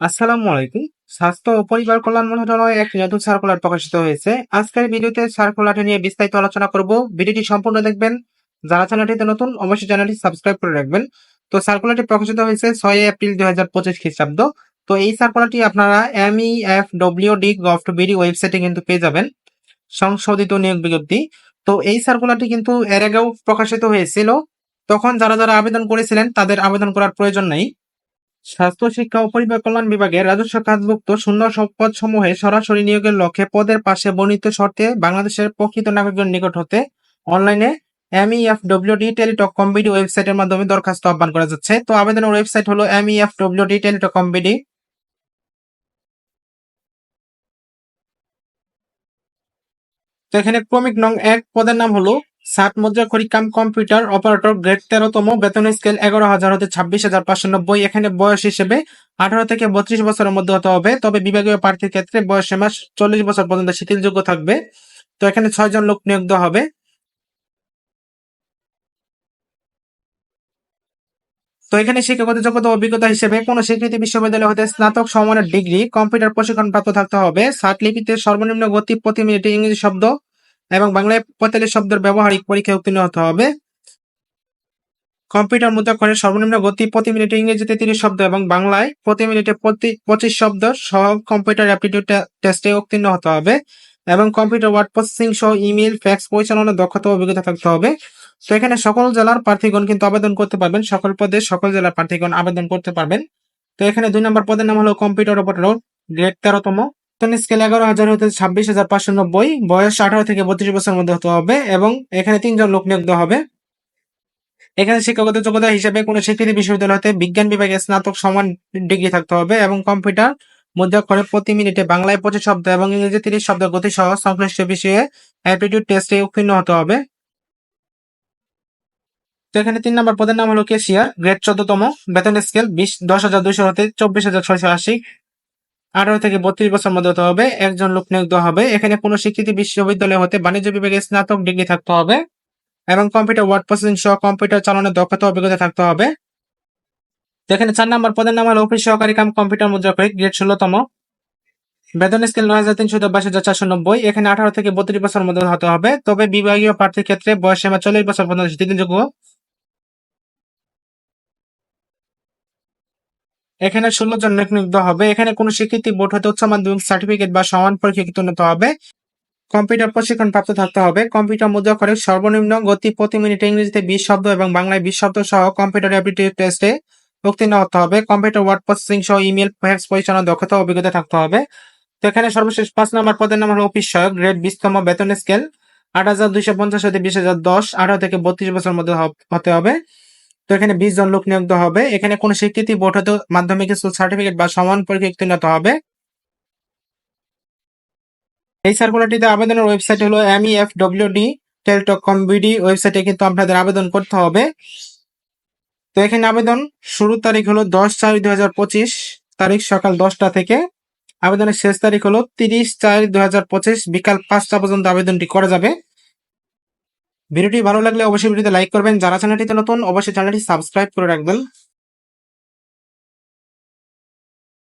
আসসালামু আলাইকুম। স্বাস্থ্য ও পরিবার কল্যাণ মন্ত্রণালয়ে একটি নতুন সার্কুলার প্রকাশিত হয়েছে। আজকের ভিডিওতে সার্কুলারটি নিয়ে বিস্তারিত আলোচনা করব। ভিডিওটি সম্পূর্ণ দেখবেন। যারা চ্যানেলটিতে নতুন, অবশ্যই চ্যানেলটি সাবস্ক্রাইব করে রাখবেন। তো সার্কুলারটি প্রকাশিত হয়েছে ছয় এপ্রিল দুই হাজার পঁচিশ খ্রিস্টাব্দ। তো এই সার্কুলারটি আপনারা E M E F W D gov to BD ওয়েবসাইটে কিন্তু পেয়ে যাবেন। সংশোধিত নিয়োগ বিজ্ঞপ্তি। তো এই সার্কুলারটি কিন্তু এর আগেও প্রকাশিত হয়েছিল। তখন যারা যারা আবেদন করেছিলেন, তাদের আবেদন করার প্রয়োজন নেই। স্বাস্থ্য, শিক্ষা ও পরিবার কল্যাণ বিভাগের রাজস্ব কাজভুক্ত শূন্য সম্পদ সমূহে সরাসরি নিয়োগের লক্ষ্যে পদের পাশে বর্ণিত শর্তে বাংলাদেশের প্রকৃত নাগরিকের নিকট হতে অনলাইনে E MEF WD Teletalk com BD ওয়েবসাইটের মাধ্যমে দরখাস্ত আহ্বান করা যাচ্ছে। তো আবেদনের ওয়েবসাইট হলো এমইএফ ডব্লিউডি টেলিটক কম্বিডি তো এখানে ক্রমিক নং এক পদের নাম হলো সাত মুদ্রা খড়ি কাম কম্পিউটার অপারেটর গ্রেড তেরোতম, বেতন স্কেল এগারো হাজার হতে ছাব্বিশ হাজার পাঁচশো নব্বই। এখানে বয়স হিসেবে আঠারো থেকে বত্রিশ বছরের মধ্যে হতে হবে, তবে বিভাগীয় প্রার্থীর ক্ষেত্রে বয়স মাস চল্লিশ বছর পর্যন্ত শিথিলযোগ্য থাকবে। তো এখানে ছয় জন লোক নিয়োগ দেওয়া হবে। তো এখানে শিক্ষাগত যোগ্যতা অভিজ্ঞতা হিসেবে কোন স্বীকৃতি বিশ্ববিদ্যালয় হতে স্নাতক সমানের ডিগ্রি, কম্পিউটার প্রশিক্ষণ প্রাপ্ত থাকতে হবে। ষাট লিপিতে সর্বনিম্ন গতি প্রতি মিনিটে ইংরেজি শব্দ এবং বাংলায় পঁয়তাল্লিশ শব্দের ব্যবহারিক পরীক্ষায় উত্তীর্ণ হতে হবে। কম্পিউটার মুদ্রাক্ষরের সর্বনিম্ন গতি প্রতি মিনিটে ইংরেজিতে তিরিশ শব্দ এবং বাংলায় প্রতি মিনিটে প্রতি পঁচিশ শব্দ সহ কম্পিউটার অ্যাপটিটিউড টেস্টে উত্তীর্ণ হতে হবে এবং কম্পিউটার ওয়ার্ড প্রসেসিং সহ ইমেল ফ্যাক্স পরিচালনার দক্ষতা অভিজ্ঞতা থাকতে হবে। তো এখানে সকল জেলার প্রার্থীগণ কিন্তু আবেদন করতে পারবেন। সকল পদে সকল জেলার প্রার্থীগণ আবেদন করতে পারবেন। তো এখানে দুই নম্বর পদের নাম হলো কম্পিউটার অপারেটর গ্রেড তেরোতম। বেতন স্কেল এগারো হাজার হতে ছাব্বিশ হাজার পাঁচশো নব্বই। বয়স আঠারো থেকে বত্রিশ বছরের মধ্যে হতে হবে এবং এখানে তিনজন লোক নিয়োগ হবে। এখানে শিক্ষাগত যোগ্যতা হিসেবে কোনো স্বীকৃতি বিশ্ববিদ্যালয় হতে বিজ্ঞান বিভাগে স্নাতক সমান ডিগ্রি থাকতে হবে এবং কম্পিউটার মুদ্রাক্ষরে প্রতি মিনিটে বাংলায় পঁচিশ শব্দ এবং ইংরেজি তিরিশ শব্দ গতি সহ সংশ্লিষ্ট বিষয়ে অ্যাপটিটিউড টেস্টে উত্তীর্ণ হতে হবে। তো এখানে তিন নম্বর পদের নাম হলো কেশিয়ার, গ্রেড চোদ্দতম। বেতন স্কেল বিশ, দশ হাজার দুইশো হতে চব্বিশ হাজার ছয়শো আশি। আঠারো থেকে বত্রিশ বছর মধ্যে হতে হবে, একজন লোক নিয়োগ দেওয়া হবে। এখানে কোনো স্বীকৃতি বিশ্ববিদ্যালয় হতে বাণিজ্য বিভাগে স্নাতক ডিগ্রি থাকতে হবে এবং কম্পিউটার ওয়ার্ড প্রসেসিং সহ কম্পিউটার চালানোর দক্ষতা অভিজ্ঞতা থাকতে হবে। এখানে চার নম্বর পদের নাম হলো অফিস সহকারী কাম কম্পিউটার মুদ্রা করে গ্রেড ষোলোতম। বেতন স্কেল নয় হাজার তিনশো বাইশ হাজার চারশো নব্বই। এখানে আঠারো থেকে বত্রিশ বছর মধ্যে হতে হবে। তবে বিভাগীয় প্রার্থীর ক্ষেত্রে বয়স সীমা চল্লিশ বছর পর্যন্ত শিথিলযোগ্য এখানে ষোলো জন নিয়োগ হবে। এখানে কোনো স্বীকৃতি বোর্ড হতে উচ্চ মাধ্যমিক সার্টিফিকেট বা সমান পরীক্ষা উত্তীর্ণ হতে হবে। কম্পিউটার প্রশিক্ষণ প্রাপ্ত থাকতে হবে। কম্পিউটার মুদ্রা করে সর্বনিম্ন গতি প্রতি মিনিটে ইংরেজিতে বিশ শব্দ এবং বাংলায় বিশ শব্দ সহ কম্পিউটার অ্যাবিলিটি টেস্টে উত্তীর্ণ হতে হবে। কম্পিউটার ওয়ার্ড প্রসেসিং সহ ইমেল ফ্যাক্স পরিচালনার দক্ষতা অভিজ্ঞতা থাকতে হবে। তো এখানে সর্বশেষ পাঁচ নম্বর পদের নাম হলো অফিস সহায়ক। গ্রেড বিশতম বেতন স্কেল আট হাজার দুইশো পঞ্চাশ হতে বিশ হাজার দশ, আঠারো থেকে বত্রিশ বছর মধ্যে হতে হবে। তো এখানে বিশ জন লোক নিয়োগ হবে। এখানে কোন স্বীকৃতি বোর্ড হতে মাধ্যমিক স্কুল সার্টিফিকেট বা সমান পরীক্ষা উত্তীর্ণ হবে। এই সার্কুলারটিতে আবেদনের ওয়েবসাইট হলো E MEF WD Teletalk com BD ওয়েবসাইটে কিন্তু আপনাদের আবেদন করতে হবে। তো এখানে আবেদন শুরুর তারিখ হলো দশ চার দুই হাজার পঁচিশ, তারিখ সকাল দশটা থেকে। আবেদনের শেষ তারিখ হলো তিরিশ চার দুই হাজার পঁচিশ, বিকাল পাঁচটা পর্যন্ত আবেদনটি করা যাবে। ভিডিওটি ভালো লাগলে অবশ্যই ভিডিওতে লাইক করবেন। যারা চ্যানেলটিতে নতুন, অবশ্যই চ্যানেলটি সাবস্ক্রাইব করে রাখবেন।